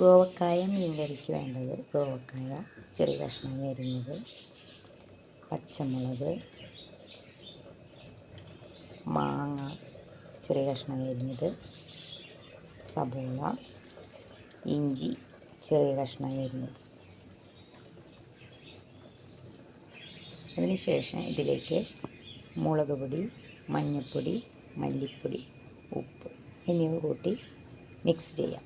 ഗോവക്കായ മീൻ കറിക്ക് വേണ്ടത്. ഗോവക്കായ ചെറിയ കഷ്ണം വരുന്നത് പച്ചമുളക് മാങ്ങ ചെറിയ കഷ്ണം വരുന്നത് സബോള ഇഞ്ചി ചെറിയ കഷ്ണം വരുന്നത് അതിനുശേഷം ഇതിലേക്ക് മുളക് പൊടി മഞ്ഞൾപ്പൊടി മല്ലിപ്പൊടി ഉപ്പ് എന്നിവ കൂട്ടി മിക്സ് ചെയ്യാം.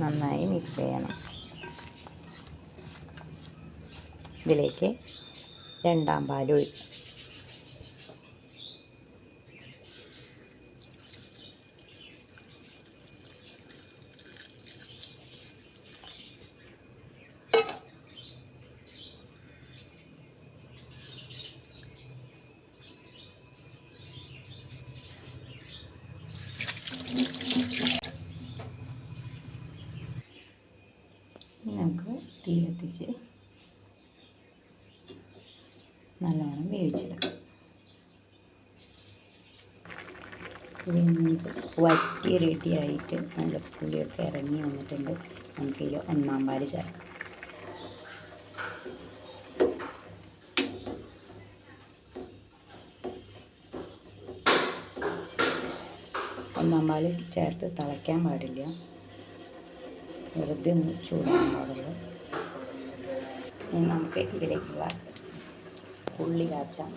നന്നായി മിക്സ് ചെയ്യണം. ഇതിലേക്ക് രണ്ടാം പാൽ ഒഴിക്കും ഇനി നമുക്ക് തീ കത്തിച്ച് നല്ലോണം വേവിച്ചെടുക്കാം. ഇത് വറ്റി റെഡിയായിട്ട് നല്ല പുളിയൊക്കെ ഇറങ്ങി വന്നിട്ടുണ്ട്. നമുക്ക് ഈ ഒന്നാം ചേർക്കാം. ഒന്നാം ചേർത്ത് തിളയ്ക്കാൻ പാടില്ല. വെറുതെ ഒന്ന് ചൂടാൻ പാടുള്ളൂ ഇനി നമുക്ക് ഇതിലേക്കുള്ള ഉള്ളി കാച്ചാൻ